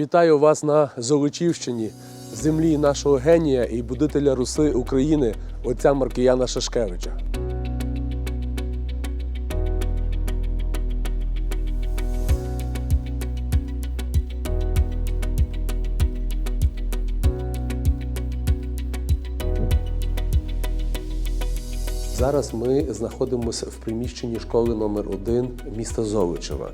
Вітаю вас на Золочівщині, землі нашого генія і будителя Руси України, отця Маркіяна Шашкевича. Зараз ми знаходимося в приміщенні школи номер 1 міста Золочева.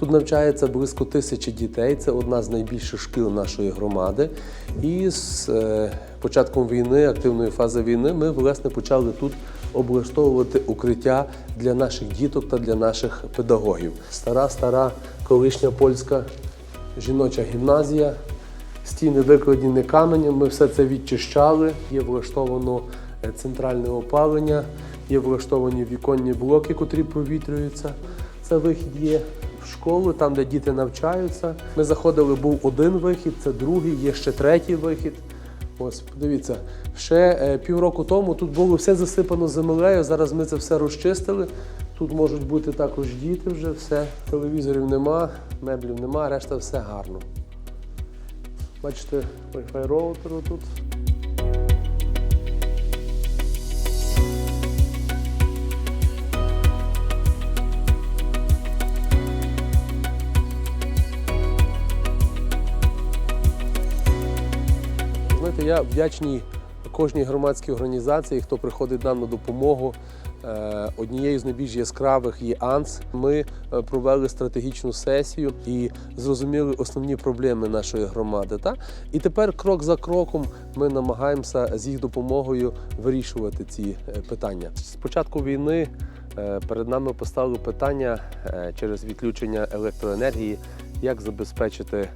Тут навчається близько тисячі дітей. Це одна з найбільших шкіл нашої громади. І з е, початком війни, активної фази війни, ми власне почали тут облаштовувати укриття для наших діток та для наших педагогів. Стара, стара колишня польська жіноча гімназія. Стіни викладені каменем, ми все це відчищали. Є влаштовано е, центральне опалення, є влаштовані віконні блоки, котрі провітрюються. Це вихід є в школу, там, де діти навчаються. Ми заходили, був один вихід, це другий, є ще третій вихід. Ось, подивіться, ще е, півроку тому тут було все засипано землею. Зараз ми це все розчистили. Тут можуть бути також діти вже, все. Телевізорів нема, меблів нема, решта все гарно. Бачите, Wi-Fi роутеру тут. Знаєте, я вдячний кожній громадській організації, хто приходить нам на допомогу. Е, Однією з найбільш яскравих є АНС. Ми е, провели стратегічну сесію і зрозуміли основні проблеми нашої громади. Та? І тепер крок за кроком ми намагаємося з їх допомогою вирішувати ці е, питання. З початку війни перед нами поставили питання через відключення електроенергії, як забезпечити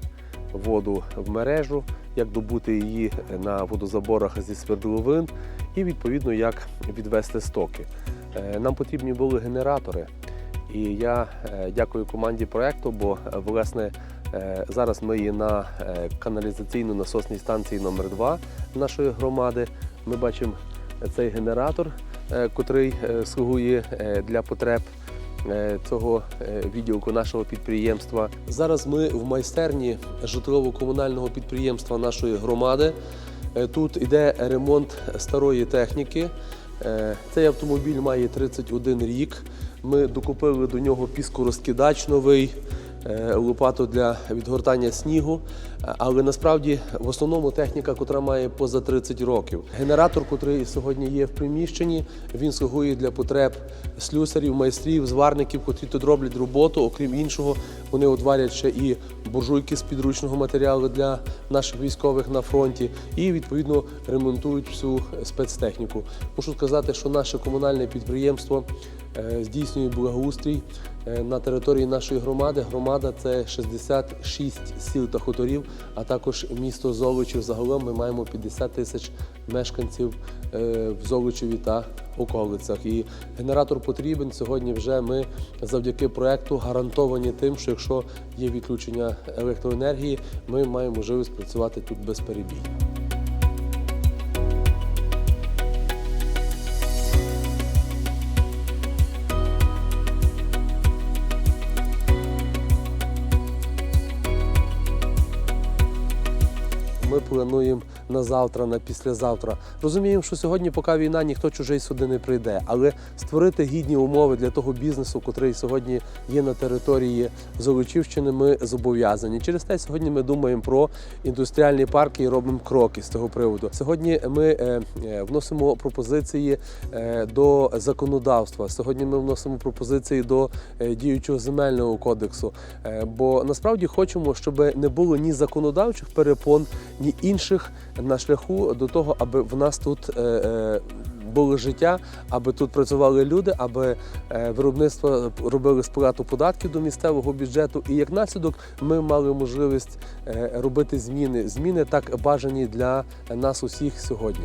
воду в мережу, як добути її на водозаборах зі свердловин і відповідно як відвести стоки. Е, Нам потрібні були генератори. І я е, дякую команді проекту, бо е, власне зараз ми є на каналізаційно-насосній станції номер 2 нашої громади. Ми бачимо цей генератор, котрий слугує для потреб цього е, відділку нашого підприємства. Зараз ми в майстерні житлово-комунального підприємства нашої громади. Е, Тут іде ремонт старої техніки. Е, Цей автомобіль має 31 рік. Ми докупили до нього піскорозкидач новий, е, лопату для відгортання снігу. Е, Але насправді в основному техніка, котра має поза 30 років. Генератор, який сьогодні є в приміщенні, він слугує для потреб слюсарів, майстрів, зварників, котрі тут роблять роботу. Окрім іншого, вони отварять ще і буржуйки з підручного матеріалу для наших військових на фронті і відповідно ремонтують всю спецтехніку. Мушу сказати, що наше комунальне підприємство е, здійснює благоустрій е, на території нашої громади. Громада це 66 сіл та хуторів, а також місто Золочів. Загалом ми маємо 50 тисяч мешканців е, в Золочеві та околицях. І генератор потрібен сьогодні. Вже ми завдяки проекту гарантовані тим, що якщо є відключення електроенергії, ми маємо можливість працювати тут безперебійно. Плануємо на завтра, на післязавтра. Розуміємо, що сьогодні, поки війна, ніхто чужий сюди не прийде. Але створити гідні умови для того бізнесу, який сьогодні є на території Золочівщини, ми зобов'язані. Через те сьогодні ми думаємо про індустріальні парки і робимо кроки з цього приводу. Сьогодні ми е, е, вносимо пропозиції е, до законодавства. Сьогодні ми вносимо пропозиції до діючого земельного кодексу. Бо насправді хочемо, щоб не було ні законодавчих перепон, ні інших на шляху до того, аби в нас тут. е, е, Було життя, аби тут працювали люди, аби е, виробництво робили сплату податків до місцевого бюджету. І як наслідок ми мали можливість робити зміни. Зміни так бажані для нас усіх сьогодні.